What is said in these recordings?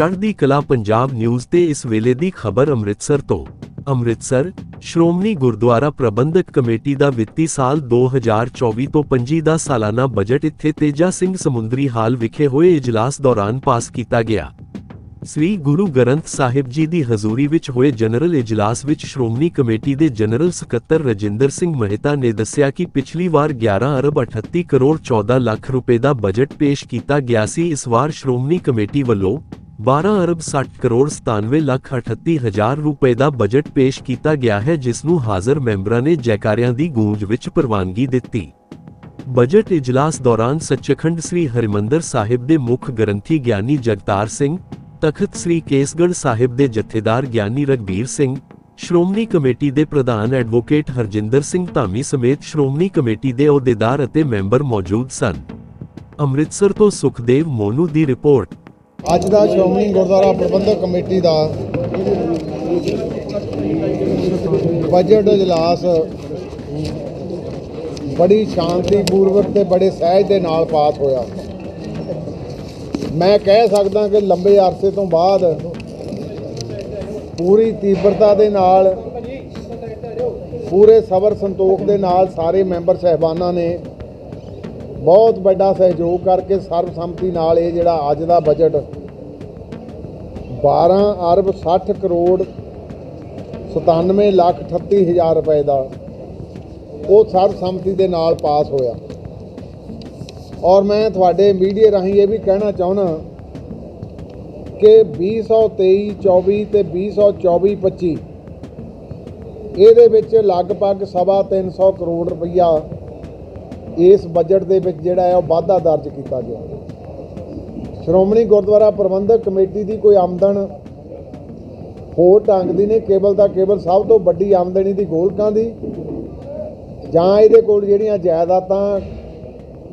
ਚੜ੍ਹਦੀ ਕਲਾ ਪੰਜਾਬ ਨਿਊਜ਼ ਤੇ ਇਸ ਵੇਲੇ ਦੀ ਖਬਰ ਅੰਮ੍ਰਿਤਸਰ ਤੋਂ। ਅੰਮ੍ਰਿਤਸਰ, ਸ਼੍ਰੋਮਣੀ ਗੁਰਦੁਆਰਾ ਪ੍ਰਬੰਧਕ ਕਮੇਟੀ ਦਾ ਵਿੱਤੀ ਸਾਲ 2024 ਤੋਂ 25 ਦਾ ਸਾਲਾਨਾ ਬਜਟ ਇੱਥੇ ਤੇਜਾ ਸਿੰਘ ਸਮੁੰਦਰੀ ਹਾਲ ਵਿਖੇ ਹੋਏ ਇਜਲਾਸ ਦੌਰਾਨ ਪਾਸ ਕੀਤਾ ਗਿਆ। ਸ੍ਰੀ ਗੁਰੂ ਗ੍ਰੰਥ ਸਾਹਿਬ ਜੀ ਦੀ ਹਜ਼ੂਰੀ ਵਿੱਚ ਹੋਏ ਜਨਰਲ ਇਜਲਾਸ ਵਿੱਚ ਸ਼੍ਰੋਮਣੀ ਕਮੇਟੀ ਦੇ ਜਨਰਲ ਸਕੱਤਰ ਰਜਿੰਦਰ ਸਿੰਘ ਮਹਿਤਾ ਨੇ ਦੱਸਿਆ ਕਿ ਪਿਛਲੀ ਵਾਰ 11 ਅਰਬ 38 ਕਰੋੜ 14 ਲੱਖ ਰੁਪਏ ਦਾ ਬਜਟ ਪੇਸ਼ ਕੀਤਾ ਗਿਆ ਸੀ। ਇਸ ਵਾਰ ਸ਼੍ਰੋਮਣੀ ਕਮੇਟੀ ਵੱਲੋਂ 12 ਅਰਬ 60 ਕਰੋੜ 97 ਲੱਖ 38 ਹਜ਼ਾਰ ਰੁਪਏ ਦਾ ਬਜਟ ਪੇਸ਼ ਕੀਤਾ ਗਿਆ ਹੈ ਜਿਸ ਨੂੰ ਹਾਜ਼ਰ ਮੈਂਬਰਾਂ ਨੇ ਜੈਕਾਰਿਆਂ ਦੀ ਗੂੰਜ ਵਿੱਚ ਪ੍ਰਵਾਨਗੀ ਦਿੱਤੀ। ਬਜਟ ਇਜਲਾਸ ਦੌਰਾਨ ਸੱਚਖੰਡ ਸ੍ਰੀ ਹਰਿਮੰਦਰ ਸਾਹਿਬ ਦੇ ਮੁੱਖ ਗ੍ਰੰਥੀ ਗਿਆਨੀ ਜਗਤਾਰ ਸਿੰਘ, ਤਖਤ ਸ੍ਰੀ ਕੇਸਗੜ੍ਹ ਸਾਹਿਬ ਦੇ ਜਥੇਦਾਰ ਗਿਆਨੀ ਰਗਬੀਰ ਸਿੰਘ, ਸ਼੍ਰੋਮਣੀ ਕਮੇਟੀ ਦੇ ਪ੍ਰਧਾਨ ਐਡਵੋਕੇਟ ਹਰਜਿੰਦਰ ਸਿੰਘ ਧਾਮੀ ਸਮੇਤ ਸ਼੍ਰੋਮਣੀ ਕਮੇਟੀ ਦੇ ਅਹੁਦੇਦਾਰ ਅਤੇ ਮੈਂਬਰ ਮੌਜੂਦ ਸਨ। ਅੰਮ੍ਰਿਤਸਰ ਤੋਂ ਸੁਖਦੇਵ ਮੋਨੂ ਦੀ ਰਿਪੋਰਟ। ਅੱਜ ਦਾ ਸ਼੍ਰੋਮਣੀ ਗੁਰਦੁਆਰਾ ਪ੍ਰਬੰਧਕ ਕਮੇਟੀ ਦਾ ਬਜਟ ਇਜਲਾਸ ਬੜੀ ਸ਼ਾਂਤੀਪੂਰਵਕ ਤੇ ਬੜੇ ਸਹਿਜ ਦੇ ਨਾਲ ਪਾਸ ਹੋਇਆ। ਮੈਂ ਕਹਿ ਸਕਦਾ ਕਿ ਲੰਬੇ ਅਰਸੇ ਤੋਂ ਬਾਅਦ ਪੂਰੀ ਤੀਬਰਤਾ ਦੇ ਨਾਲ, ਪੂਰੇ ਸਬਰ ਸੰਤੋਖ ਦੇ ਨਾਲ ਸਾਰੇ ਮੈਂਬਰ ਸਹਿਬਾਨਾਂ ਨੇ ਬਹੁਤ ਵੱਡਾ ਸਹਿਯੋਗ ਕਰਕੇ ਸਰਬਸੰਮਤੀ ਨਾਲ ਇਹ ਜਿਹੜਾ ਅੱਜ ਦਾ ਬਜਟ 12 ਅਰਬ 60 ਕਰੋੜ 97 ਲੱਖ 38 ਹਜ਼ਾਰ ਰੁਪਏ ਦਾ ਉਹ ਸਰਬਸੰਮਤੀ ਦੇ ਨਾਲ ਪਾਸ ਹੋਇਆ। ਔਰ ਮੈਂ ਤੁਹਾਡੇ ਮੀਡੀਆ ਰਾਹੀਂ ਇਹ ਵੀ ਕਹਿਣਾ ਚਾਹੁੰਦਾ ਕਿ 2023 24 ਤੇ 2024 25 ਇਹਦੇ ਵਿੱਚ ਲਗਭਗ ਸਵਾ 300 ਕਰੋੜ ਰੁਪਈਆ ਇਸ ਬਜਟ ਦੇ ਵਿੱਚ ਜਿਹੜਾ ਹੈ ਉਹ ਵਾਧਾ ਦਰਜ ਕੀਤਾ ਗਿਆ। ਸ਼੍ਰੋਮਣੀ ਗੁਰਦੁਆਰਾ ਪ੍ਰਬੰਧਕ ਕਮੇਟੀ ਦੀ ਕੋਈ ਆਮਦਨ ਹੋਰ ਢੰਗ ਦੀ ਨਹੀਂ, ਕੇਵਲ ਦਾ ਕੇਵਲ ਸਭ ਤੋਂ ਵੱਡੀ ਆਮਦਨੀ ਦੀ ਗੋਲਕਾਂ ਦੀ। ਜਾਂ ਇਹਦੇ ਕੋਲ ਜਿਹੜੀਆਂ ਜਾਇਦਾਦਾਂ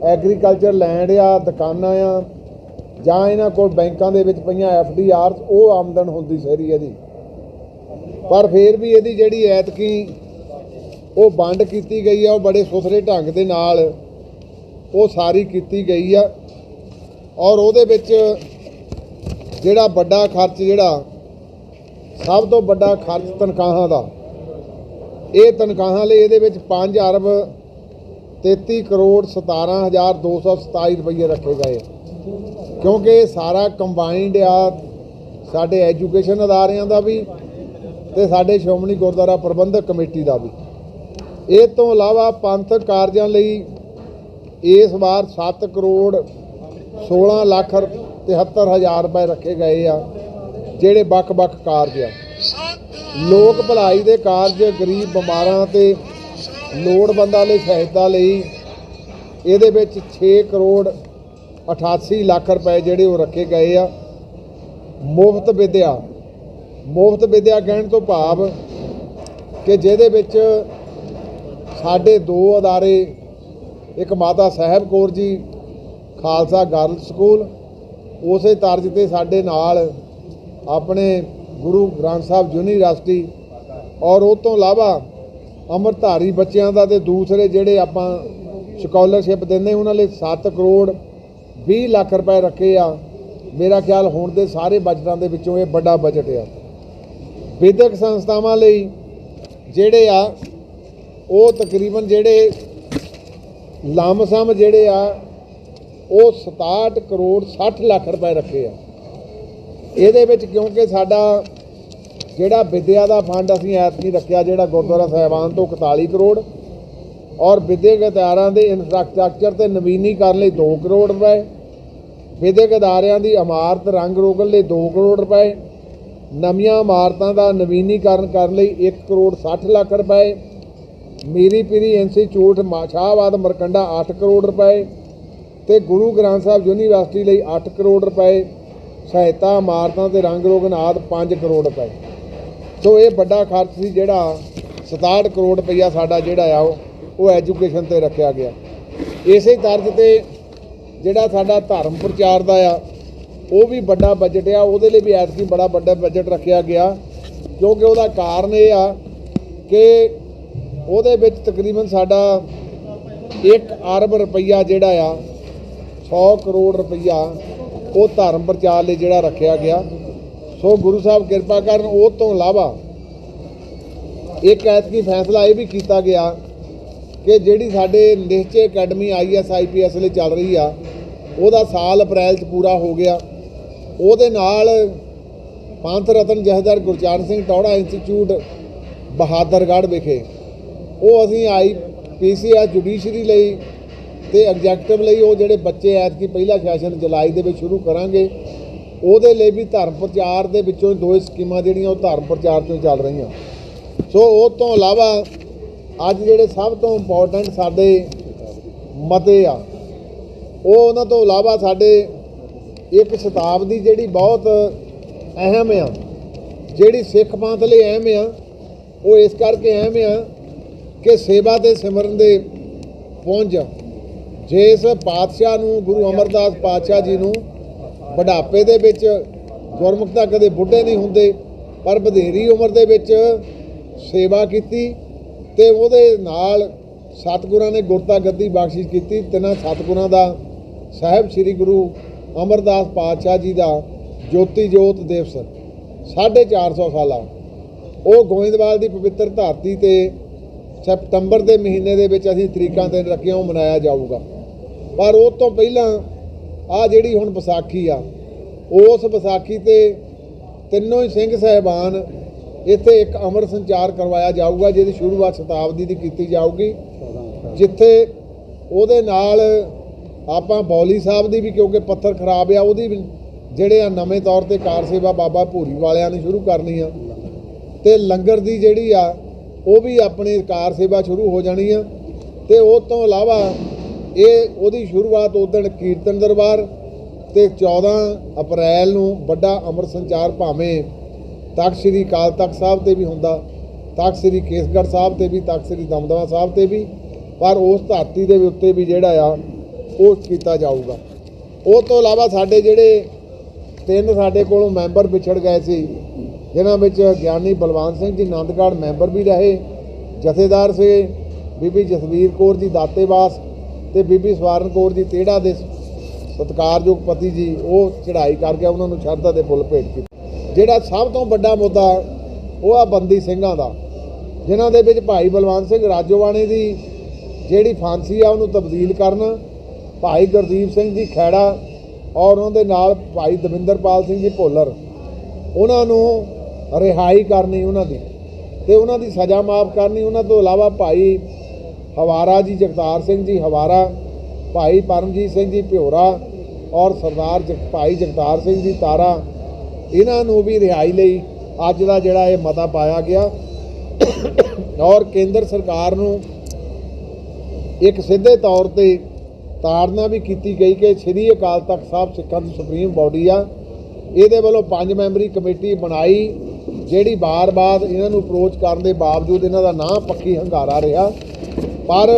ਐਗਰੀਕਲਚਰ ਲੈਂਡ ਆ, ਦੁਕਾਨਾਂ ਆ, ਜਾਂ ਇਹਨਾਂ ਕੋਲ ਬੈਂਕਾਂ ਦੇ ਵਿੱਚ ਪਈਆਂ ਐਫ ਡੀ ਆਰਸ ਉਹ ਆਮਦਨ ਹੁੰਦੀ ਸਾਰੀ ਇਹਦੀ। ਪਰ ਫਿਰ ਵੀ ਇਹਦੀ ਜਿਹੜੀ ਐਤਕੀ ਉਹ ਵੰਡ ਕੀਤੀ ਗਈ ਆ, ਉਹ ਬੜੇ ਸੁਥਰੇ ਢੰਗ ਦੇ ਨਾਲ ਉਹ ਸਾਰੀ ਕੀਤੀ ਗਈ ਆ। ਔਰ ਉਹਦੇ ਵਿੱਚ ਜਿਹੜਾ ਵੱਡਾ ਖਰਚ ਜਿਹੜਾ, ਸਭ ਤੋਂ ਵੱਡਾ ਖਰਚ ਤਨਖਾਹਾਂ ਦਾ। ਇਹ ਤਨਖਾਹਾਂ ਲਈ ਇਹਦੇ ਵਿੱਚ 5 ਅਰਬ 33 ਕਰੋੜ 17227 ਰੁਪਏ ਰੱਖੇ ਗਏ ਕਿਉਂਕਿ ਸਾਰਾ ਕੰਬਾਈਨਡ ਆ ਸਾਡੇ ਐਜੂਕੇਸ਼ਨ ਅਦਾਰਿਆਂ ਦਾ ਵੀ ਤੇ ਸਾਡੇ ਸ਼੍ਰੋਮਣੀ ਗੁਰਦੁਆਰਾ ਪ੍ਰਬੰਧਕ ਕਮੇਟੀ ਦਾ ਵੀ। ਇਹ ਤੋਂ ਇਲਾਵਾ ਪੰਥਕ ਕਾਰਜਾਂ ਲਈ ਇਸ ਵਾਰ 7 ਕਰੋੜ 16 ਲੱਖ 73 ਹਜ਼ਾਰ ਰੁਪਏ ਰੱਖੇ ਗਏ ਆ, ਜਿਹੜੇ ਵੱਖ-ਵੱਖ ਕਾਰਜ ਆ। ਲੋਕ ਭਲਾਈ ਦੇ ਕਾਰਜ, ਗਰੀਬ ਬਿਮਾਰਾਂ ਤੇ ਲੋੜਵੰਦਾਂ ਲਈ ਸਹਾਇਤਾ ਲਈ ਇਹਦੇ ਵਿੱਚ 6 ਕਰੋੜ 88 ਲੱਖ ਰੁਪਏ ਜਿਹੜੇ ਉਹ ਰੱਖੇ ਗਏ ਆ। ਮੁਫਤ ਵਿਦਿਆ ਮੁਫਤ ਵਿਦਿਆ ਕਹਿਣ ਤੋਂ ਭਾਵ ਕਿ ਜਿਹਦੇ ਵਿੱਚ ਸਾਡੇ ਦੋ ਅਦਾਰੇ, ਇੱਕ ਮਾਤਾ ਸਾਹਿਬ ਕੌਰ ਜੀ, ਖਾਲਸਾ ਗਰਲ ਸਕੂਲ, ਉਸੇ ਤਰਜ਼ ਤੇ ਸਾਡੇ ਨਾਲ ਆਪਣੇ ਗੁਰੂ ਗ੍ਰੰਥ ਸਾਹਿਬ ਯੂਨੀਵਰਸਿਟੀ ਔਰ ਉਹ ਤੋਂ ਇਲਾਵਾ ਅੰਮ੍ਰਿਤਧਾਰੀ ਬੱਚਿਆਂ ਦਾ ਤੇ ਦੂਸਰੇ ਜਿਹੜੇ ਆਪਾਂ ਸਕਾਲਰਸ਼ਿਪ ਦਿੰਦੇ ਉਹਨਾਂ ਲਈ 7 ਕਰੋੜ 20 ਲੱਖ ਰੁਪਏ ਰੱਖੇ ਆ। ਮੇਰਾ ਖਿਆਲ ਹੁਣ ਦੇ ਸਾਰੇ ਬਜਟਾਂ ਦੇ ਵਿੱਚੋਂ ਇਹ ਵੱਡਾ ਬਜਟ ਆ। ਵਿਦਿਅਕ ਸੰਸਥਾਵਾਂ ਲਈ ਜਿਹੜੇ ਆ ਉਹ ਤਕਰੀਬਨ ਜਿਹੜੇ ਲੰਮਸਮ ਜਿਹੜੇ ਆ, ਉਹ 67 ਕਰੋੜ 60 ਲੱਖ ਰੁਪਏ ਰੱਖੇ ਆ। ਇਹਦੇ ਵਿੱਚ ਕਿਉਂਕਿ ਸਾਡਾ ਜਿਹੜਾ ਵਿਦਿਆ ਦਾ ਫੰਡ ਅਸੀਂ ਐਤਕੀ ਰੱਖਿਆ ਜਿਹੜਾ ਗੁਰਦੁਆਰਾ ਸਾਹਿਬਾਨ ਤੋਂ 41 ਕਰੋੜ ਔਰ ਵਿਦਿਅਕ ਅਦਾਰਿਆਂ ਦੇ ਇਨਫਰਾਸਟ੍ਰਕਚਰ ਤੇ ਨਵੀਨੀਕਰਨ ਲਈ 2 ਕਰੋੜ ਰੁਪਏ, ਵਿਦਿਅਕ ਅਦਾਰਿਆਂ ਦੀ ਇਮਾਰਤ ਰੰਗ ਰੋਗਨ ਲਈ 2 ਕਰੋੜ ਰੁਪਏ, ਨਵੀਆਂ ਇਮਾਰਤਾਂ ਦਾ ਨਵੀਨੀਕਰਨ ਕਰਨ ਲਈ 1 ਕਰੋੜ 60 ਲੱਖ ਰੁਪਏ ਮੀਰੀ ਪੀਰੀ ਇੰਸਟੀਚਿਊਟ ਮਾਛਾਬਾਦ ਮਰਕੰਡਾ 8 ਕਰੋੜ ਰੁਪਏ ਤੇ ਗੁਰੂ ਗ੍ਰੰਥ ਸਾਹਿਬ ਯੂਨੀਵਰਸਿਟੀ ਲਈ 8 ਕਰੋੜ ਰੁਪਏ, ਸਹਾਇਤਾ ਇਮਾਰਤਾਂ ਤੇ ਰੰਗ ਰੋਗਨ ਆਦਿ 5 ਕਰੋੜ ਰੁਪਏ। ਸੋ ਇਹ ਵੱਡਾ ਖਰਚ ਸੀ ਜਿਹੜਾ 67 ਕਰੋੜ ਰੁਪਈਆ ਸਾਡਾ ਜਿਹੜਾ ਆ ਉਹ ਉਹ ਐਜੂਕੇਸ਼ਨ ਤੇ ਰੱਖਿਆ ਗਿਆ। ਇਸੇ ਤਰਜ਼ ਤੇ ਜਿਹੜਾ ਸਾਡਾ ਧਰਮ ਪ੍ਰਚਾਰ ਦਾ ਆ, ਉਹ ਵੀ ਵੱਡਾ ਬਜਟ ਆ, ਉਹਦੇ ਲਈ ਵੀ ਐਤਕੀ ਬੜਾ ਵੱਡਾ ਬਜਟ ਰੱਖਿਆ ਗਿਆ। ਕਿਉਂਕਿ ਉਹਦਾ ਕਾਰਨ ਇਹ ਆ ਕਿ ਉਹਦੇ ਵਿੱਚ ਤਕਰੀਬਨ ਸਾਡਾ 1 ਅਰਬ ਰੁਪਈਆ ਜਿਹੜਾ ਆ 100 ਕਰੋੜ ਰੁਪਈਆ ਉਹ ਧਰਮ ਪ੍ਰਚਾਰ ਲਈ ਜਿਹੜਾ ਰੱਖਿਆ ਗਿਆ। ਸੋ ਗੁਰੂ ਸਾਹਿਬ ਕਿਰਪਾ ਕਰਨ ਉਹ ਤੋਂ ਇਲਾਵਾ ਇੱਕ ਐਤਕੀ ਫੈਸਲਾ ਇਹ ਵੀ ਕੀਤਾ ਗਿਆ ਕਿ ਜਿਹੜੀ ਸਾਡੇ ਨਿਸ਼ਚੇ ਅਕੈਡਮੀ ਆਈਐਸ ਆਈਪੀਐਸ ਲਈ ਚੱਲ ਰਹੀ ਆ, ਉਹਦਾ ਸਾਲ ਅਪ੍ਰੈਲ ਚ ਪੂਰਾ ਹੋ ਗਿਆ। ਉਹਦੇ ਨਾਲ ਪੰਥ ਰਤਨ ਜਹਦਰ ਗੁਰਚਰਨ ਸਿੰਘ ਟੌੜਾ ਇੰਸਟੀਚਿਊਟ ਬਹਾਦਰਗੜ੍ਹ ਵਿਖੇ ਉਹ ਅਸੀਂ ਆਈ ਪੀਸੀਐਸ ਜੁਡੀਸ਼ਰੀ ਲਈ ਤੇ ਐਗਜ਼ੈਕਟਿਵ ਲਈ ਉਹ ਜਿਹੜੇ ਬੱਚੇ ਐਤਕੀ ਪਹਿਲਾ ਸੈਸ਼ਨ ਜੁਲਾਈ ਦੇ ਵਿੱਚ ਸ਼ੁਰੂ ਕਰਾਂਗੇ, ਉਹਦੇ ਲਈ ਵੀ ਧਰਮ ਪ੍ਰਚਾਰ ਦੇ ਵਿੱਚੋਂ ਦੋ ਸਕੀਮਾਂ ਜਿਹੜੀਆਂ ਉਹ ਧਰਮ ਪ੍ਰਚਾਰ ਤੋਂ ਚੱਲ ਰਹੀਆਂ। ਸੋ ਉਹ ਤੋਂ ਇਲਾਵਾ ਅੱਜ ਜਿਹੜੇ ਸਭ ਤੋਂ ਇੰਪੋਰਟੈਂਟ ਸਾਡੇ ਮਤੇ ਆ, ਉਹ ਉਹਨਾਂ ਤੋਂ ਇਲਾਵਾ ਸਾਡੇ ਇੱਕ ਸ਼ਤਾਬਦੀ ਜਿਹੜੀ ਬਹੁਤ ਅਹਿਮ ਆ, ਜਿਹੜੀ ਸਿੱਖ ਪੰਥ ਲਈ ਅਹਿਮ ਆ, ਉਹ ਇਸ ਕਰਕੇ ਅਹਿਮ ਆ ਕਿ ਸੇਵਾ ਤੇ ਸਿਮਰਨ ਦੇ ਪੁੰਜ ਜਿਸ ਪਾਤਸ਼ਾਹ ਨੂੰ, ਗੁਰੂ ਅਮਰਦਾਸ ਪਾਤਸ਼ਾਹ ਜੀ ਨੂੰ ਬੁਢਾਪੇ ਦੇ ਵਿੱਚ ਗੁਰਮੁਖਤਾ ਕਦੇ ਬੁੱਢੇ ਨਹੀਂ ਹੁੰਦੇ, ਪਰ ਵਧੇਰੀ ਉਮਰ ਦੇ ਵਿੱਚ ਸੇਵਾ ਕੀਤੀ ਤੇ ਉਹਦੇ ਨਾਲ ਸਤਿਗੁਰਾਂ ਨੇ ਗੁਰਤਾ ਗੱਦੀ ਬਖਸ਼ਿਸ਼ ਕੀਤੀ, ਤਿੰਨਾਂ ਸਤਿਗੁਰਾਂ ਦਾ ਸਾਹਿਬ ਸ੍ਰੀ ਗੁਰੂ ਅਮਰਦਾਸ ਪਾਤਸ਼ਾਹ ਜੀ ਦਾ ਜੋਤੀ ਜੋਤ ਦਿਵਸ। 450 ਸਾਲਾ। ਉਹ ਗੋਇੰਦਵਾਲ ਦੀ ਪਵਿੱਤਰ ਧਰਤੀ ਤੇ ਸਤੰਬਰ ਦੇ ਮਹੀਨੇ ਦੇ ਵਿੱਚ ਅਸੀਂ ਤਰੀਕਾਂ ਤੇ ਰੱਖਿਆ, ਉਹ ਮਨਾਇਆ ਜਾਊਗਾ। ਪਰ ਉਹ ਤੋਂ ਪਹਿਲਾਂ ਆ ਜਿਹੜੀ ਹੁਣ ਵਿਸਾਖੀ ਆ, ਉਸ ਵਿਸਾਖੀ ਤੇ ਤਿੰਨੋਂ ਹੀ ਸਿੰਘ ਸਹਿਬਾਨ ਇੱਥੇ ਇੱਕ ਅਮਰ ਸੰਚਾਰ ਕਰਵਾਇਆ ਜਾਊਗਾ, ਜਿਹਦੀ ਸ਼ੁਰੂਆਤ ਸ਼ਤਾਬਦੀ ਦੀ ਕੀਤੀ ਜਾਊਗੀ, ਜਿੱਥੇ ਉਹਦੇ ਨਾਲ ਆਪਾਂ ਬੌਲੀ ਸਾਹਿਬ ਦੀ ਵੀ, ਕਿਉਂਕਿ ਪੱਥਰ ਖਰਾਬ ਆ, ਉਹਦੀ ਵੀ ਜਿਹੜੇ ਆ ਨਵੇਂ ਤੌਰ ਤੇ ਕਾਰ ਸੇਵਾ ਬਾਬਾ ਭੂਰੀ ਵਾਲਿਆਂ ਨੇ ਸ਼ੁਰੂ ਕਰਨੀ ਆ। ਤੇ ਲੰਗਰ ਦੀ ਜਿਹੜੀ ਆ ਉਹ ਵੀ ਆਪਣੀ ਕਾਰ ਸੇਵਾ ਸ਼ੁਰੂ ਹੋ ਜਾਣੀ ਆ। ਤੇ ਉਹ ਤੋਂ ਇਲਾਵਾ ਇਹ ਉਹਦੀ ਸ਼ੁਰੂਆਤ ਉਦਣ ਕੀਰਤਨ ਦਰਬਾਰ ਤੇ 14 ਅਪ੍ਰੈਲ ਨੂੰ ਵੱਡਾ ਅਮਰ ਸੰਚਾਰ ਭਾਵੇਂ ਤਖਤ ਸ੍ਰੀ ਅਕਾਲ ਤਖਤ ਸਾਹਿਬ ਤੇ ਵੀ ਹੁੰਦਾ, ਤਖਤ ਸ੍ਰੀ ਕੇਸਗੜ੍ਹ ਸਾਹਿਬ ਤੇ ਵੀ, ਤਖਤ ਸ੍ਰੀ ਦਮਦਮਾ ਸਾਹਿਬ ਤੇ ਵੀ, ਪਰ ਉਸ ਧਰਤੀ ਦੇ ਉੱਤੇ ਵੀ ਜਿਹੜਾ ਆ, ਉਹ ਕੀਤਾ ਜਾਊਗਾ। ਉਹ ਤੋਂ ਇਲਾਵਾ ਸਾਡੇ ਜਿਹੜੇ ਤਿੰਨ ਸਾਡੇ ਕੋਲੋਂ ਮੈਂਬਰ ਵਿਛੜ ਗਏ ਸੀ ਜਿਨ੍ਹਾਂ ਵਿੱਚ ਗਿਆਨੀ ਬਲਵੰਤ ਸਿੰਘ ਜੀ ਆਨੰਦਗੜ੍ਹ ਮੈਂਬਰ ਵੀ ਰਹੇ, ਜਥੇਦਾਰ ਸੀ, ਬੀਬੀ ਜਸਵੀਰ ਕੌਰ ਜੀ ਦਾਤੇਵਾਸ ਤੇ ਬੀਬੀ ਸਵਾਰਨ ਕੌਰ ਜੀ ਤੇੜਾ ਦੇ ਸਤਿਕਾਰਯੋਗ ਪਤੀ ਜੀ, ਉਹ ਚੜ੍ਹਾਈ ਕਰਕੇ ਉਹਨਾਂ ਨੂੰ ਸ਼ਰਧਾ ਦੇ ਫੁੱਲ ਭੇਟ ਕੀਤੇ। ਜਿਹੜਾ ਸਭ ਤੋਂ ਵੱਡਾ ਮੁੱਦਾ ਉਹ ਆ ਬੰਦੀ ਸਿੰਘਾਂ ਦਾ, ਜਿਨ੍ਹਾਂ ਦੇ ਵਿੱਚ ਭਾਈ ਬਲਵੰਤ ਸਿੰਘ ਰਾਜੋਵਾਣੇ ਦੀ ਜਿਹੜੀ ਫਾਂਸੀ ਆ, ਉਹਨੂੰ ਤਬਦੀਲ ਕਰਨ, ਭਾਈ ਗੁਰਦੀਪ ਸਿੰਘ ਜੀ ਖੈੜਾ ਔਰ ਉਹਨਾਂ ਦੇ ਨਾਲ ਭਾਈ ਦਵਿੰਦਰਪਾਲ ਸਿੰਘ ਜੀ ਭੋਲਰ, ਉਹਨਾਂ ਨੂੰ ਰਿਹਾਈ ਕਰਨੀ ਉਹਨਾਂ ਦੀ ਤੇ ਉਹਨਾਂ ਦੀ ਸਜ਼ਾ ਮਾਫ ਕਰਨੀ। ਉਹਨਾਂ ਤੋਂ ਇਲਾਵਾ ਭਾਈ ਹਵਾਰਾ ਜੀ, ਜਗਤਾਰ ਸਿੰਘ ਜੀ ਹਵਾਰਾ, ਭਾਈ ਪਰਮਜੀਤ ਸਿੰਘ ਜੀ ਭਿਓਰਾ ਔਰ ਸਰਦਾਰ ਜਗ, ਭਾਈ ਜਗਤਾਰ ਸਿੰਘ ਜੀ ਤਾਰਾ, ਇਹਨਾਂ ਨੂੰ ਵੀ ਰਿਹਾਈ ਲਈ ਅੱਜ ਦਾ ਜਿਹੜਾ ਇਹ ਮਤਾ ਪਾਇਆ ਗਿਆ। ਔਰ ਕੇਂਦਰ ਸਰਕਾਰ ਨੂੰ ਇੱਕ ਸਿੱਧੇ ਤੌਰ ਤੇ ਤਾੜਨਾ ਵੀ ਕੀਤੀ ਗਈ ਕਿ ਸ੍ਰੀ ਅਕਾਲ ਤਖਤ ਸਾਹਿਬ ਸਿੱਖਾਂ ਦੀ ਸੁਪਰੀਮ ਬਾਡੀ ਆ। ਇਹਦੇ ਵੱਲੋਂ ਪੰਜ ਮੈਂਬਰੀ ਕਮੇਟੀ ਬਣਾਈ ਜਿਹੜੀ ਬਾਰ-ਬਾਰ ਇਹਨਾਂ ਨੂੰ ਅਪਰੋਚ ਕਰਨ ਦੇ ਬਾਵਜੂਦ ਇਹਨਾਂ ਦਾ ਨਾਂ ਪੱਕੀ ਹੰਗਾਰਾ ਰਿਹਾ। ਪਰ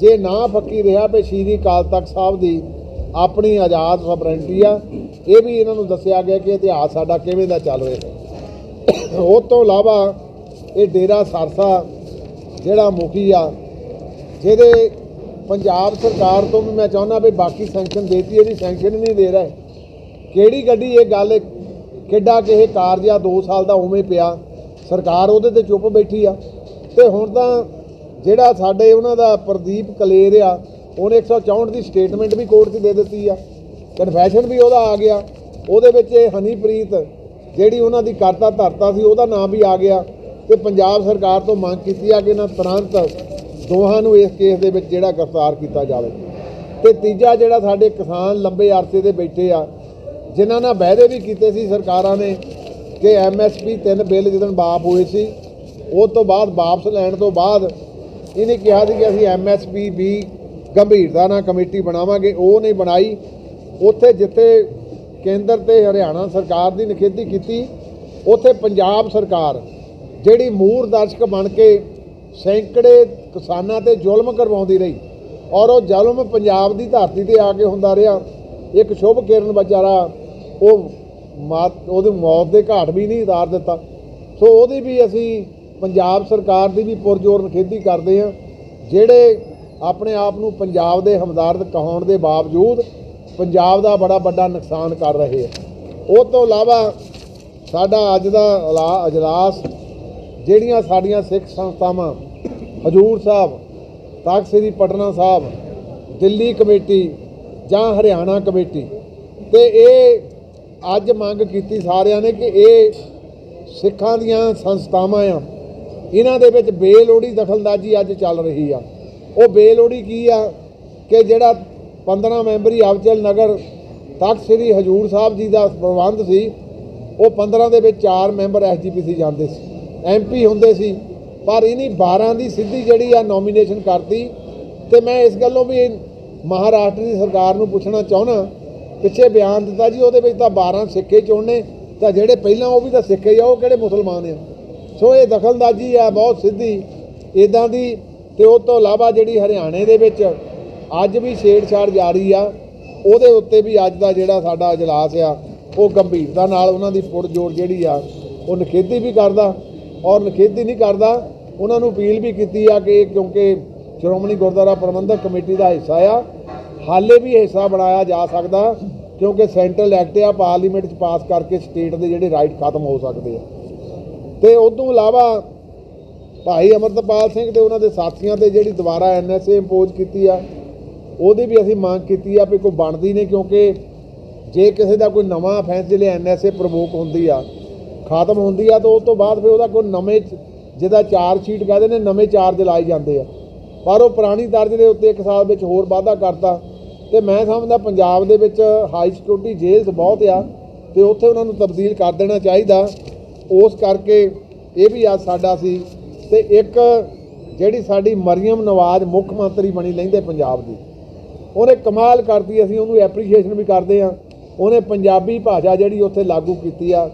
ਜੇ ਨਾਂ ਪੱਕੀ ਰਿਹਾ ਵੀ ਸ੍ਰੀ ਅਕਾਲ ਤਖਤ ਸਾਹਿਬ ਦੀ ਆਪਣੀ ਆਜ਼ਾਦ ਸਬਰੈਂਟੀ ਆ, ਇਹ ਵੀ ਇਹਨਾਂ ਨੂੰ ਦੱਸਿਆ ਗਿਆ ਕਿ ਇਤਿਹਾਸ ਸਾਡਾ ਕਿਵੇਂ ਦਾ ਚੱਲ ਰਿਹਾ ਉਹ ਤੋਂ ਇਲਾਵਾ ਇਹ ਡੇਰਾ ਸਰਸਾ ਜਿਹੜਾ ਮੁਖੀ ਆ, ਜਿਹਦੇ ਪੰਜਾਬ ਸਰਕਾਰ ਤੋਂ ਵੀ ਮੈਂ ਚਾਹੁੰਦਾ ਵੀ ਬਾਕੀ ਸੈਂਕਸ਼ਨ ਦੇਤੀ, ਇਹਦੀ ਸੈਂਕਸ਼ਨ ਨਹੀਂ ਦੇ ਰਹੇ। ਕਿਹੜੀ ਗੱਡੀ ਇਹ ਗੱਲ ਕਿੱਡਾ ਕਿ ਇਹ ਕਾਰਜ ਆ 2 ਸਾਲ ਦਾ ਉਵੇਂ ਪਿਆ। ਸਰਕਾਰ ਉਹਦੇ ਤੇ ਚੁੱਪ ਬੈਠੀ ਆ। ਤੇ ਹੁਣ ਤਾਂ ਜਿਹੜਾ ਸਾਡੇ ਉਹਨਾਂ ਦਾ ਪ੍ਰਦੀਪ ਕਲੇਰ ਆ, ਉਹਨੇ 164 ਦੀ ਸਟੇਟਮੈਂਟ ਵੀ ਕੋਰਟ 'ਚ ਦੇ ਦਿੱਤੀ ਆ। ਕਨਫੈਸ਼ਨ ਵੀ ਉਹਦਾ ਆ ਗਿਆ। ਉਹਦੇ ਵਿੱਚ ਇਹ ਹਨੀਪ੍ਰੀਤ, ਜਿਹੜੀ ਉਹਨਾਂ ਦੀ ਕਰਤਾ ਧਰਤਾ ਸੀ, ਉਹਦਾ ਨਾਮ ਵੀ ਆ ਗਿਆ। ਤੇ ਪੰਜਾਬ ਸਰਕਾਰ ਤੋਂ ਮੰਗ ਕੀਤੀ ਆ ਕਿ ਇਹਨਾਂ ਤੁਰੰਤ ਦੋਹਾਂ ਨੂੰ ਇਸ ਕੇਸ ਦੇ ਵਿੱਚ ਜਿਹੜਾ ਗ੍ਰਿਫਤਾਰ ਕੀਤਾ ਜਾਵੇ। ਤੇ ਤੀਜਾ ਜਿਹੜਾ ਸਾਡੇ ਕਿਸਾਨ ਲੰਬੇ ਅਰਸੇ ਦੇ ਬੈਠੇ ਆ ਜਿਨ੍ਹਾਂ ਨਾਲ ਵਾਅਦੇ ਵੀ ਕੀਤੇ ਸੀ ਸਰਕਾਰਾਂ ਨੇ ਕਿ ਐਮਐਸਪੀ ਤਿੰਨ ਬਿੱਲ ਜਦੋਂ ਵਾਪ ਹੋਏ ਸੀ, ਉਹ ਤੋਂ ਬਾਅਦ ਵਾਪਸ ਲੈਣ ਤੋਂ ਬਾਅਦ ਇਹਨੇ ਕਿਹਾ ਸੀ ਕਿ ਅਸੀਂ ਐਮਐਸਪੀ ਵੀ ਗੰਭੀਰਤਾ ਨਾਲ ਕਮੇਟੀ ਬਣਾਵਾਂਗੇ, ਉਹ ਨਹੀਂ ਬਣਾਈ। ਉੱਥੇ ਜਿੱਥੇ ਕੇਂਦਰ ਤੇ ਹਰਿਆਣਾ ਸਰਕਾਰ ਦੀ ਨਿਖੇਧੀ ਕੀਤੀ, ਉੱਥੇ ਪੰਜਾਬ ਸਰਕਾਰ ਜਿਹੜੀ ਮੂਰ ਦਰਸ਼ਕ ਬਣ ਕੇ ਸੈਂਕੜੇ ਕਿਸਾਨਾਂ ਤੇ ਜ਼ੁਲਮ ਕਰਵਾਉਂਦੀ ਰਹੀ ਔਰ ਉਹ ਜ਼ੁਲਮ ਪੰਜਾਬ ਦੀ ਧਰਤੀ ਤੇ ਆ ਕੇ ਹੁੰਦਾ ਰਿਹਾ। ਇੱਕ ਸ਼ੁਭ ਕਿਰਨ ਵਿਚਾਰਾ ਉਹ ਮਾਤ ਉਹਦੀ ਮੌਤ ਦੇ ਘਾਟ ਵੀ ਨਹੀਂ ਉਤਾਰ ਦਿੱਤਾ। ਸੋ ਉਹਦੀ ਵੀ ਅਸੀਂ ਪੰਜਾਬ ਸਰਕਾਰ ਦੀ ਵੀ ਪੁਰਜੋਰ ਨਿਖੇਧੀ ਕਰਦੇ ਹਾਂ। ਜਿਹੜੇ ਆਪਣੇ ਆਪ ਨੂੰ ਪੰਜਾਬ ਦੇ ਹਮਦਰਦ ਕਹਾਉਣ ਦੇ ਬਾਵਜੂਦ ਪੰਜਾਬ ਦਾ ਬੜਾ ਵੱਡਾ ਨੁਕਸਾਨ ਕਰ ਰਹੇ ਆ। ਉਹ ਤੋਂ ਇਲਾਵਾ ਸਾਡਾ ਅੱਜ ਦਾ ਇਲਾ- ਅਜਲਾਸ, ਜਿਹੜੀਆਂ ਸਾਡੀਆਂ ਸਿੱਖ ਸੰਸਥਾਵਾਂ, ਹਜੂਰ ਸਾਹਿਬ, ਤਖ਼ਤ ਸ੍ਰੀ ਪਟਨਾ ਸਾਹਿਬ, ਦਿੱਲੀ ਕਮੇਟੀ ਜਾਂ ਹਰਿਆਣਾ ਕਮੇਟੀ, ਤੇ ਇਹ ਅੱਜ ਮੰਗ ਕੀਤੀ ਸਾਰਿਆਂ ਨੇ ਕਿ ਇਹ ਸਿੱਖਾਂ ਦੀਆਂ ਸੰਸਥਾਵਾਂ ਆ। ਇਹਨਾਂ ਦੇ ਵਿੱਚ ਬੇਲੋੜੀ ਦਖਲਅੰਦਾਜ਼ੀ ਅੱਜ ਚੱਲ ਰਹੀ ਆ। ਉਹ ਬੇਲੋੜੀ ਕੀ ਆ ਕਿ ਜਿਹੜਾ 15 ਮੈਂਬਰੀ ਅਵਚਲ ਨਗਰ ਤਖ਼ਤ ਸ੍ਰੀ ਹਜੂਰ ਸਾਹਿਬ ਜੀ ਦਾ ਪ੍ਰਬੰਧ ਸੀ, ਉਹ 15 ਦੇ ਵਿੱਚ 4 ਮੈਂਬਰ ਐਸਜੀਪੀਸੀ ਜਾਂਦੇ ਸੀ ਐਮਪੀ ਹੁੰਦੇ ਸੀ। ਪਰ ਇਹਨੀ 12 ਦੀ ਸਿੱਧੀ ਜਿਹੜੀ ਆ ਨੋਮੀਨੇਸ਼ਨ ਕਰਤੀ, ਤੇ ਮੈਂ ਇਸ ਗੱਲੋਂ ਵੀ ਮਹਾਰਾਸ਼ਟਰ ਦੀ ਸਰਕਾਰ ਨੂੰ ਪੁੱਛਣਾ ਚਾਹੁੰਦਾ ਪਿੱਛੇ ਬਿਆਨ ਦਿੱਤਾ ਜੀ, ਉਹਦੇ ਵਿੱਚ ਤਾਂ 12 ਸਿੱਖੇ ਚੁਣਨੇ, ਤਾਂ ਜਿਹੜੇ ਪਹਿਲਾਂ ਉਹ ਵੀ ਤਾਂ ਸਿੱਖੇ ਆ, ਉਹ ਕਿਹੜੇ ਮੁਸਲਮਾਨ ਆ? ਸੋ ਇਹ ਦਖਲਅੰਦਾਜ਼ੀ ਆ, ਬਹੁਤ ਸਿੱਧੀ। ਇਦਾਂ ਦੀ ਤੇ ਉਹ ਤੋਂ ਇਲਾਵਾ ਜਿਹੜੀ ਹਰਿਆਣੇ ਦੇ ਵਿੱਚ ਅੱਜ ਵੀ ਛੇੜਛਾੜ ਜਾਰੀ ਆ, ਉਹਦੇ ਉੱਤੇ ਵੀ ਅੱਜ ਦਾ ਜਿਹੜਾ ਸਾਡਾ ਇਜਲਾਸ ਆ, ਉਹ ਗੰਭੀਰਤਾ ਨਾਲ ਉਹਨਾਂ ਦੀ ਪੁਰਜੋਰ ਜਿਹੜੀ ਆ, ਉਹ ਨਿਖੇਧੀ ਵੀ ਕਰਦਾ ਔਰ ਨਿਖੇਧੀ ਨਹੀਂ ਕਰਦਾ, ਉਹਨਾਂ ਨੂੰ ਅਪੀਲ ਵੀ ਕੀਤੀ ਆ ਕਿ ਕਿਉਂਕਿ ਸ਼੍ਰੋਮਣੀ ਗੁਰਦੁਆਰਾ ਪ੍ਰਬੰਧਕ ਕਮੇਟੀ ਦਾ ਹਿੱਸਾ ਆ ਹਾਲੇ ਵੀ ਹਿੱਸਾ ਬਣਾਇਆ ਜਾ ਸਕਦਾ ਕਿਉਂਕਿ ਸੈਂਟਰਲ ਐਕਟ ਆ, ਪਾਰਲੀਮੈਂਟ 'ਚ ਪਾਸ ਕਰਕੇ ਸਟੇਟ ਦੇ ਜਿਹੜੇ ਰਾਈਟ ਖਤਮ ਹੋ ਸਕਦੇ ਆ। ਤੇ ਉਸ ਤੋਂ ਇਲਾਵਾ ਭਾਈ ਅਮਰਤਪਾਲ ਸਿੰਘ ਤੇ ਉਹਨਾਂ ਦੇ ਸਾਥੀਆਂ ਤੇ ਜਿਹੜੀ ਦੁਬਾਰਾ ਐਨਐਸਏ ਇੰਪੋਜ਼ ਕੀਤੀ ਆ, ਉਹਦੀ ਵੀ ਅਸੀਂ ਮੰਗ ਕੀਤੀ ਆ ਵੀ ਕੋਈ ਬਣਦੀ ਨਹੀਂ ਕਿਉਂਕਿ ਜੇ ਕਿਸੇ ਦਾ ਕੋਈ ਨਵਾਂ ਅਫੈਂਸ ਜਿਹੜੇ ਐਨਐਸਏ ਪ੍ਰਵੋਕ ਹੁੰਦੀ ਆ, ਖਤਮ ਹੁੰਦੀ ਆ, ਤਾਂ ਉਸ ਤੋਂ ਬਾਅਦ ਫਿਰ ਉਹਦਾ ਕੋਈ ਨਵੇਂ ਜਿਹਦਾ ਚਾਰਜ ਸ਼ੀਟ ਕਹਿੰਦੇ ਨੇ, ਨਵੇਂ ਚਾਰਜ ਲਾਏ ਜਾਂਦੇ ਆ। ਪਰ ਉਹ ਪੁਰਾਣੀ ਦਰਜ ਦੇ ਉੱਤੇ ਇੱਕ ਸਾਲ ਵਿੱਚ ਹੋਰ ਵਾਧਾ ਕਰਤਾ ਤੇ ਮੈਂ ਸਮਝਦਾ ਪੰਜਾਬ ਦੇ ਵਿੱਚ ਹਾਈ ਸਿਕਿਉਰਿਟੀ ਜੇਲ੍ਹ ਬਹੁਤ ਆ ਤੇ ਉੱਥੇ ਉਹਨਾਂ ਨੂੰ ਤਬਦੀਲ ਕਰ ਦੇਣਾ ਚਾਹੀਦਾ। ਉਸ ਕਰਕੇ ਇਹ ਵੀ ਅੱਜ ਸਾਡਾ ਸੀ ਤੇ ਇੱਕ ਜਿਹੜੀ ਸਾਡੀ ਮਰੀਮ ਨਵਾਜ਼ ਮੁੱਖ ਮੰਤਰੀ ਬਣੀ ਲੈਂਦੇ ਪੰਜਾਬ ਦੀ। ਉਹਨੇ ਕਮਾਲ ਕਰਤੀ, ਅਸੀਂ ਉਹਨੂੰ ਐਪਰੀਸ਼ੀਏਸ਼ਨ ਵੀ ਕਰਦੇ ਆ ਉਹਨੇ ਪੰਜਾਬੀ ਭਾਸ਼ਾ ਜਿਹੜੀ ਉੱਥੇ ਲਾਗੂ ਕੀਤੀ ਆ,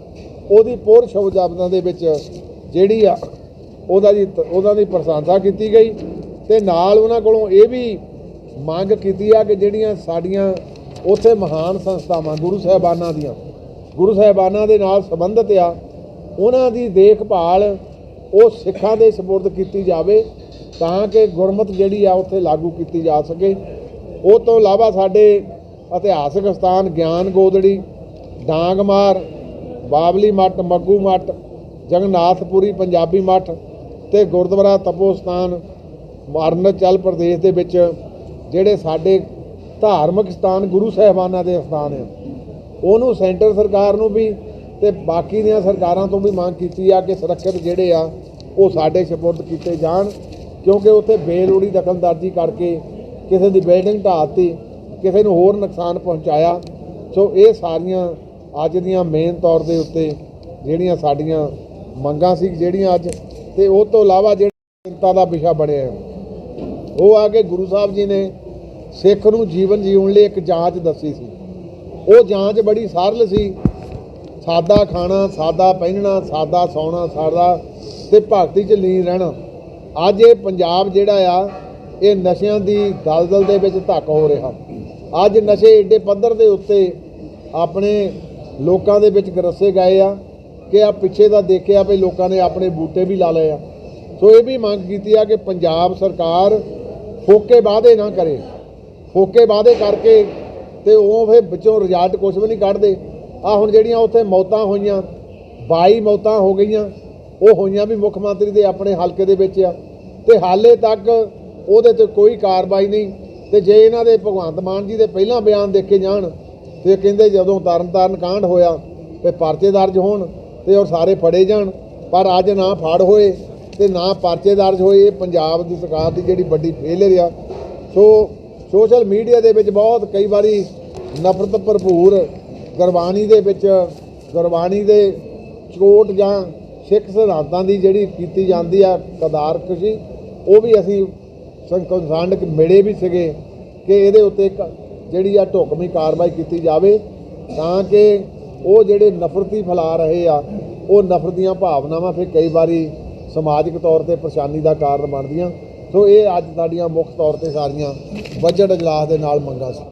ਉਹਦੀ ਪੁਰ ਸ਼ਬਦਾਂ ਦੇ ਵਿੱਚ ਜਿਹੜੀ ਆ, ਉਹਦਾ ਜੀ ਉਹਨਾਂ ਦੀ ਪ੍ਰਸ਼ੰਸਾ ਕੀਤੀ ਗਈ ਤੇ ਨਾਲ ਉਹਨਾਂ ਕੋਲੋਂ ਇਹ ਵੀ ਮੰਗ ਕੀਤੀ ਆ ਕਿ ਜਿਹੜੀਆਂ ਸਾਡੀਆਂ ਉੱਥੇ ਮਹਾਨ ਸੰਸਥਾਵਾਂ, ਗੁਰੂ ਸਾਹਿਬਾਨਾਂ ਦੀਆਂ, ਗੁਰੂ ਸਾਹਿਬਾਨਾਂ ਦੇ ਨਾਲ ਸੰਬੰਧਿਤ ਆ, ਉਹਨਾਂ ਦੀ ਦੇਖਭਾਲ ਉਹ ਸਿੱਖਾਂ ਦੇ ਸਪੁਰਦ ਕੀਤੀ ਜਾਵੇ ਤਾਂ ਕਿ ਗੁਰਮਤ ਜਿਹੜੀ ਆ ਉੱਥੇ ਲਾਗੂ ਕੀਤੀ ਜਾ ਸਕੇ। ਉਹ ਤੋਂ ਇਲਾਵਾ ਸਾਡੇ ਇਤਿਹਾਸਕ ਸਥਾਨ ਗਿਆਨ ਗੋਦੜੀ ਡਾਂਗਮਾਰ ਬਾਬਲੀ ਮੱਟ ਮੱਗੂ ਮੱਟ ਜਗਨਾਥਪੁਰੀ ਪੰਜਾਬੀ ਮੱਠ ਤੇ ਗੁਰਦੁਆਰਾ ਤਪੋਸਥਾਨ, ਅਰੁਣਾਚਲ ਪ੍ਰਦੇਸ਼ ਦੇ ਵਿੱਚ ਜਿਹੜੇ ਸਾਡੇ ਧਾਰਮਿਕ ਸਥਾਨ ਗੁਰੂ ਸਾਹਿਬਾਨਾਂ ਦੇ ਸਥਾਨ ਆ ਉਹਨੂੰ ਸੈਂਟਰ ਸਰਕਾਰ ਨੂੰ ਵੀ ਤੇ ਬਾਕੀ ਦੀਆਂ ਸਰਕਾਰਾਂ ਤੋਂ ਵੀ ਮੰਗ ਕੀਤੀ ਆ ਕਿ ਸੁਰੱਖਿਅਤ ਜਿਹੜੇ ਆ ਉਹ ਸਾਡੇ ਸਪੁਰਦ ਕੀਤੇ ਜਾਣ ਕਿਉਂਕਿ ਉੱਥੇ ਬੇਲੋੜੀ ਦਖਲਅੰਦਾਜ਼ੀ ਕਰਕੇ ਕਿਸੇ ਦੀ ਬਿਲਡਿੰਗ ਢਾਹਤੀ ਕਿਸੇ ਨੂੰ ਹੋਰ ਨੁਕਸਾਨ ਪਹੁੰਚਾਇਆ। ਸੋ ਇਹ ਸਾਰੀਆਂ ਅੱਜ ਦੀਆਂ ਮੇਨ ਤੌਰ ਦੇ ਉੱਤੇ ਜਿਹੜੀਆਂ ਸਾਡੀਆਂ ਮੰਗਾਂ ਸੀ ਜਿਹੜੀਆਂ ਅੱਜ ਤੇ ਉਹ ਤੋਂ ਇਲਾਵਾ ਜਿਹੜਾ ਚਿੰਤਾ ਦਾ ਵਿਸ਼ਾ ਬਣਿਆ। ਹੈ, ਉਹ ਆ ਕੇ ਗੁਰੂ ਸਾਹਿਬ ਜੀ ਨੇ ਸਿੱਖ ਨੂੰ ਜੀਵਨ ਜੀਉਣ ਲਈ ਇੱਕ ਜਾਂਚ ਦੱਸੀ ਸੀ। ਉਹ ਜਾਂਚ ਬੜੀ ਸਰਲ ਸੀ। ਸਾਦਾ ਖਾਣਾ, ਸਾਦਾ ਪਹਿਨਣਾ, ਸਾਦਾ ਸੌਣਾ, ਸਾਦਾ ਤੇ ਭਗਤੀ 'ਚ ਲੀਨ ਰਹਿਣਾ। ਅੱਜ ਇਹ ਪੰਜਾਬ ਜਿਹੜਾ ਆ, ਇਹ ਨਸ਼ਿਆਂ ਦੀ ਦਲਦਲ ਦੇ ਵਿੱਚ ਧੱਕ ਹੋ ਰਿਹਾ। ਅੱਜ ਨਸ਼ੇ ਏਡੇ ਪੱਧਰ ਦੇ ਉੱਤੇ ਆਪਣੇ ਲੋਕਾਂ ਦੇ ਵਿੱਚ ਗਰਸੇ ਗਏ ਆ ਕਿ ਆ ਪਿੱਛੇ ਦਾ ਦੇਖਿਆ ਵੀ ਲੋਕਾਂ ਨੇ ਆਪਣੇ ਬੂਟੇ ਵੀ ਲਾ ਲਏ ਆ। ਸੋ ਇਹ ਵੀ ਮੰਗ ਕੀਤੀ ਆ ਕਿ ਪੰਜਾਬ ਸਰਕਾਰ ਫੋਕੇ ਵਾਅਦੇ ਨਾ ਕਰੇ। ਫੋਕੇ ਵਾਅਦੇ ਕਰਕੇ ਤੇ ਉਹ ਫਿਰ ਵਿੱਚੋਂ ਰਿਜ਼ਲਟ ਕੁਝ ਵੀ ਨਹੀਂ ਕੱਢਦੇ। ਆ ਹੁਣ ਜਿਹੜੀਆਂ ਉੱਥੇ ਮੌਤਾਂ ਹੋਈਆਂ 22 ਮੌਤਾਂ ਹੋ ਗਈਆਂ, ਉਹ ਹੋਈਆਂ ਵੀ ਮੁੱਖ ਮੰਤਰੀ ਦੇ ਆਪਣੇ ਹਲਕੇ ਦੇ ਵਿੱਚ ਆ। ਤੇ ਹਾਲੇ ਤੱਕ ਉਹਦੇ ਤੇ ਕੋਈ ਕਾਰਵਾਈ ਨਹੀਂ। ਤੇ ਜੇ ਇਹਨਾਂ ਦੇ ਭਗਵੰਤ ਮਾਨ ਜੀ ਦੇ ਪਹਿਲਾਂ ਬਿਆਨ ਦੇਖੇ ਜਾਣ, ਤੇ ਕਹਿੰਦੇ ਜਦੋਂ ਤਰਨਤਾਰਨ ਕਾਂਡ ਹੋਇਆ, ਤੇ ਪਰਚੇ ਦਰਜ ਹੋਣ, ਤੇ ਉਹ ਸਾਰੇ ਫੜੇ ਜਾਣ, ਪਰ ਅੱਜ ਨਾ ਫੜ ਹੋਏ ਤੇ ਨਾ ਪਰਚੇ ਦਰਜ ਹੋਏ, ਇਹ ਪੰਜਾਬ ਦੀ ਸਰਕਾਰ ਦੀ ਜਿਹੜੀ ਵੱਡੀ ਫੇਲਰ ਆ। ਸੋ ਸੋਸ਼ਲ ਮੀਡੀਆ ਦੇ ਵਿੱਚ ਬਹੁਤ ਕਈ ਵਾਰੀ ਨਫ਼ਰਤ ਭਰਪੂਰ ਗੁਰਬਾਣੀ ਦੇ ਵਿੱਚ, ਗੁਰਬਾਣੀ ਦੇ ਚੋਟ ਜਾਂ ਸਿੱਖ ਸਿਧਾਂਤਾਂ ਦੀ ਜਿਹੜੀ ਕੀਤੀ ਜਾਂਦੀ ਆ ਕਦਾਰਕਸ਼ੀ ਉਹ ਵੀ ਅਸੀਂ ਸੰਕੰਸਾਂਡ ਮਿਲੇ ਵੀ ਸੀਗੇ ਕਿ ਇਹਦੇ ਉੱਤੇ ਇੱਕ ਜਿਹੜੀ ਆ ਢੁਕਵੀਂ ਕਾਰਵਾਈ ਕੀਤੀ ਜਾਵੇ ਤਾਂ ਕਿ ਉਹ ਜਿਹੜੇ ਨਫ਼ਰਤੀ ਫੈਲਾ ਰਹੇ ਆ, ਉਹ ਨਫ਼ਰਤ ਦੀਆਂ ਭਾਵਨਾਵਾਂ ਫਿਰ ਕਈ ਵਾਰੀ ਸਮਾਜਿਕ ਤੌਰ ਤੇ ਪਰੇਸ਼ਾਨੀ ਦਾ ਕਾਰਨ ਬਣਦੀਆਂ। ਸੋ ਇਹ ਅੱਜ ਸਾਡੀਆਂ ਮੁੱਖ ਤੌਰ ਤੇ ਸਾਰੀਆਂ ਬਜਟ ਅਜਲਾਸ ਦੇ ਨਾਲ ਮੰਗਾਂ ਸੀ।